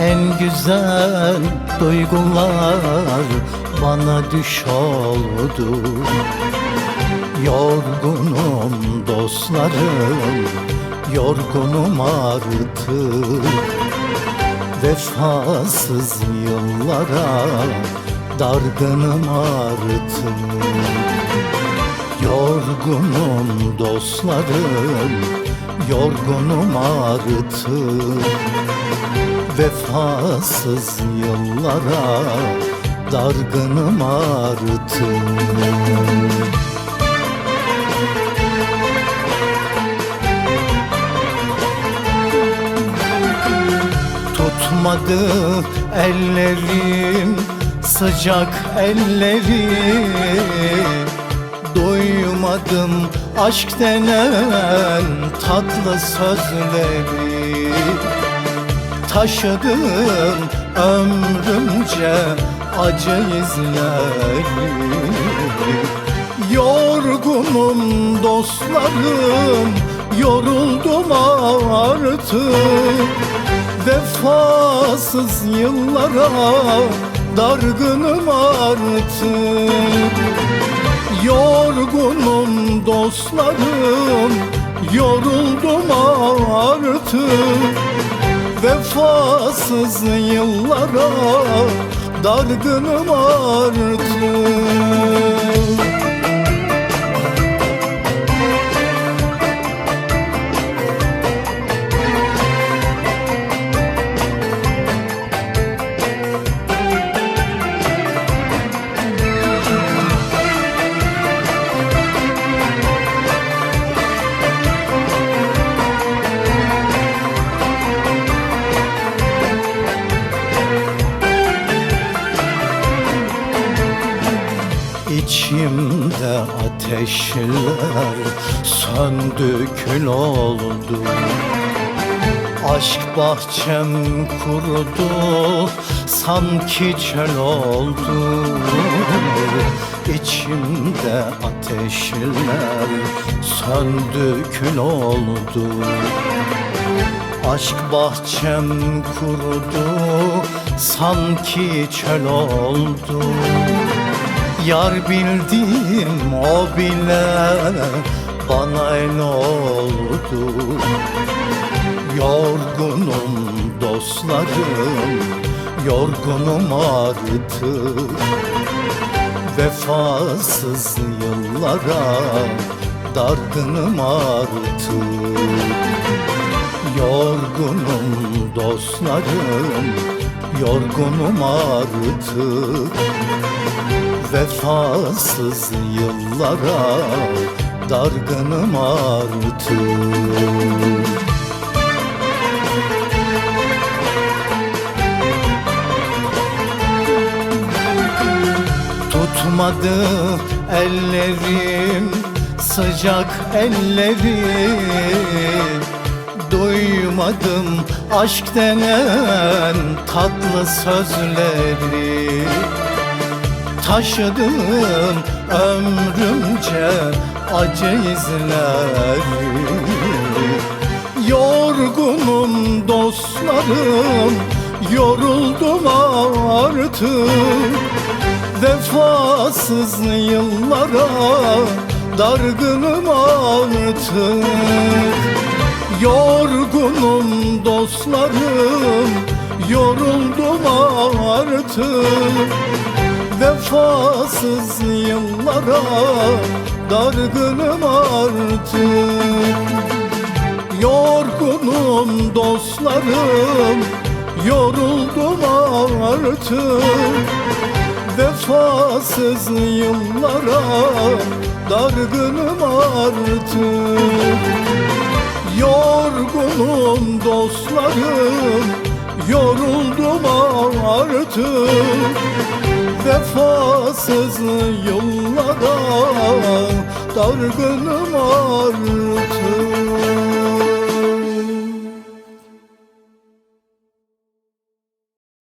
En güzel duygular bana düş oldu. Yorgunum dostlarım, yorgunum artık. Vefasız yıllara dargınım artık. Yorgunum dostlarım, yorgunum artık Vefasız yıllara dargınım artık Tutmadı ellerim sıcak elleri Duymadım aşk denen tatlı sözleri Taşıdım ömrümce acı izleri. Yorgunum dostlarım, yoruldum artık. Vefasız yıllara dargınım artık dostlarım, yoruldum artık. Vefasız yıllara dargınım artık İçimde ateşler söndü kül oldu. Aşk bahçem kurudu sanki çöl oldu. İçimde ateşler söndü kül oldu. Aşk bahçem kurudu sanki çöl oldu Yar bildim o bile bana el oldu. Yorgunum dostlarım, yorgunum artık Vefasız yıllara dargınım artık Yorgunum dostlarım, yorgunum artık Vefasız yıllara dargınım artık. Tutmadı ellerim sıcak elleri Duymadım aşk denen tatlı sözleri Taşıdım ömrümce acı izleri. Yorgunum dostlarım, yoruldum artık. Vefasız yıllara dargınım artık. Yorgunum dostlarım, yoruldum artık Vefasız yıllara dargınım artık. Yorgunum dostlarım, yoruldum artık. Vefasız yıllara dargınım artık. Yorgunum dostlarım Yoruldum artık Vefasız yıllara Dargınım artık